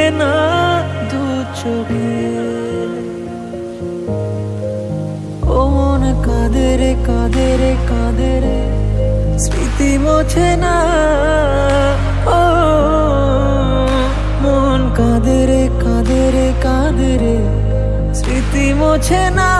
না চোখে ও মন রে, কাঁদে রে কাঁদে রে, স্মৃতি মোছে না। ও মন কাঁদে রে, কাঁদে স্মৃতি মোছে না।